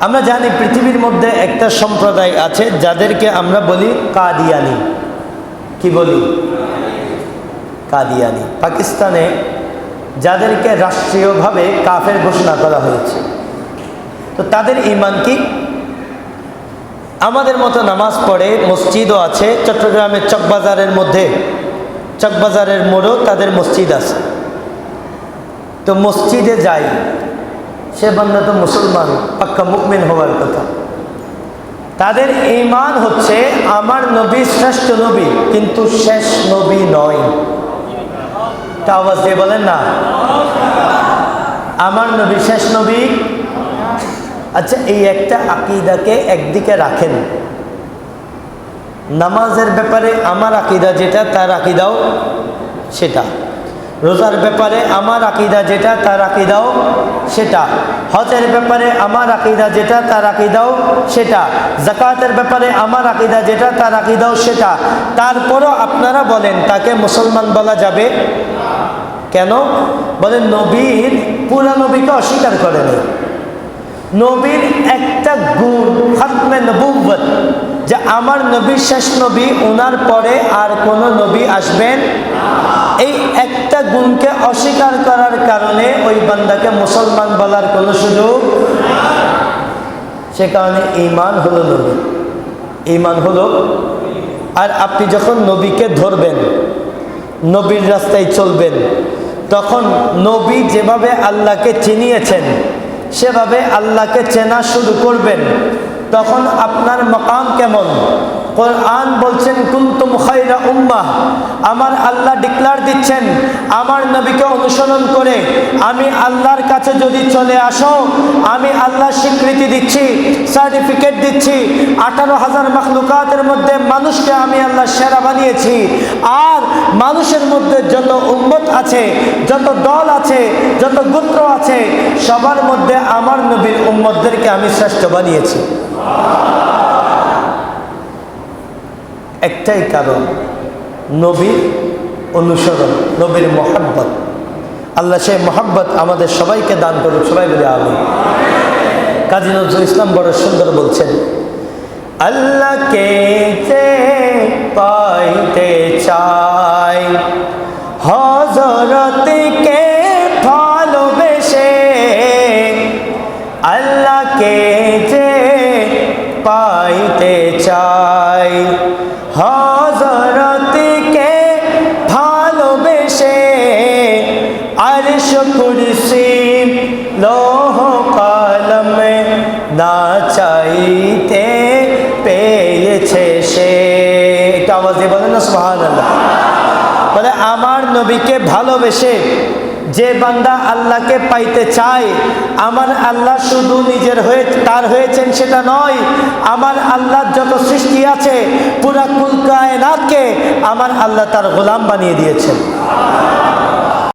আমরা জানি পৃথিবীর মধ্যে একটা সম্প্রদায় আছে যাদেরকে আমরা বলি কাদিয়ানি। কি বলি? কাদিয়ানি। পাকিস্তানে যাদেরকে রাষ্ট্রীয়ভাবে কাফের ঘোষণা করা হয়েছে। তো তাদের ইমান কি? আমাদের মতো নামাজ পড়ে মসজিদও আছে, চট্টগ্রামের চকবাজারের মধ্যে। চকবাজারের মোড়ও তাদের মসজিদ আছে। তো মসজিদে যাই সে বান্দা তো মুসলমান, পাক্কা মুকমিন হওয়ার কথা। তাদের ইমান হচ্ছে আমার নবী শ্রেষ্ঠ নবী, কিন্তু শেষ নবী নয়। তা আওয়াজ দিয়ে বলেন না? আমার নবী শেষ নবী? আচ্ছা এই একটা আকিদাকে একদিকে রাখেন। নামাজের ব্যাপারে আমার আকিদা যেটা, তার আকিদাও সেটা। রোজার ব্যাপারে আমার আকিদা যেটা, তার আকিদাও সেটা। হজের ব্যাপারে আমার আকিদা যেটা, তার আকিদাও সেটা। জাকাতের ব্যাপারে আমার আকিদা যেটা, তার আকিদাও সেটা। তারপরও আপনারা বলেন, তাকে মুসলমান বলা যাবে? কেন? বলেন, নবীর, পুরা নবীকে অস্বীকার করেন। নবীর একটা গুণ, খাতমে নবুবত যে আমার নবী শেষ নবী ওনার পরে আর কোনো নবী আসবেন? এই একটা গুণকে অস্বীকার করার কারণে ওই বান্দাকে মুসলমান বলার কোনো সুযোগ সে কারণে ইমান হলো নবী। ইমান হলো আর আপনি যখন নবীকে ধরবেন, নবীর রাস্তায় চলবেন, তখন নবী যেভাবে আল্লাহকে চিনিয়েছেন, সেভাবে আল্লাহকে চেনা শুরু করবেন। তখন আপনার মকাম কেমন? কোরআন বলছেন কুন্তুম খাইরা উম্মাহ। আমার আল্লাহ ডিক্লার দিচ্ছেন, আমার নবীকে অনুসরণ করে আমি আল্লাহর কাছে যদি চলে আসো, আমি আল্লাহ স্বীকৃতি দিচ্ছি সার্টিফিকেট দিচ্ছি, আঠারো হাজার মাখলুকাতের মধ্যে মানুষকে আমি আল্লাহ সেরা বানিয়েছি। আর মানুষের মধ্যে যত উম্মত আছে, যত দল আছে, যত গোত্র আছে, সবার মধ্যে আমার নবীর উম্মতদেরকে আমি শ্রেষ্ঠ বানিয়েছি। একটাই কারণ নবীর অনুসরণ, নবীর মোহাব্বত। আল্লাহ সেই মোহাব্বত আমাদের সবাইকে দান করুক, সবাই বলে আমি কাজী নজরুল ইসলাম বড় সুন্দর বলছেন, আল্লাহকে যে পাইতে চাই হজরতকে ভালোবেসে, আল্লাহকে যে পাইতে চাই হজরতকে না চাইতে পেয়েছে সে। একটু আওয়াজ দিয়ে বলেন না সুহান আল্লাহ বলে, আমার নবীকে ভালোবেসে যে বান্দা আল্লাহকে পাইতে চায়, আমার আল্লাহ শুধু নিজের হয়ে, তার হয়েছেন সেটা নয়, আমার আল্লাহর যত সৃষ্টি আছে, পুরা কুলকায়নাথকে আমার আল্লাহ তার গোলাম বানিয়ে দিয়েছেন।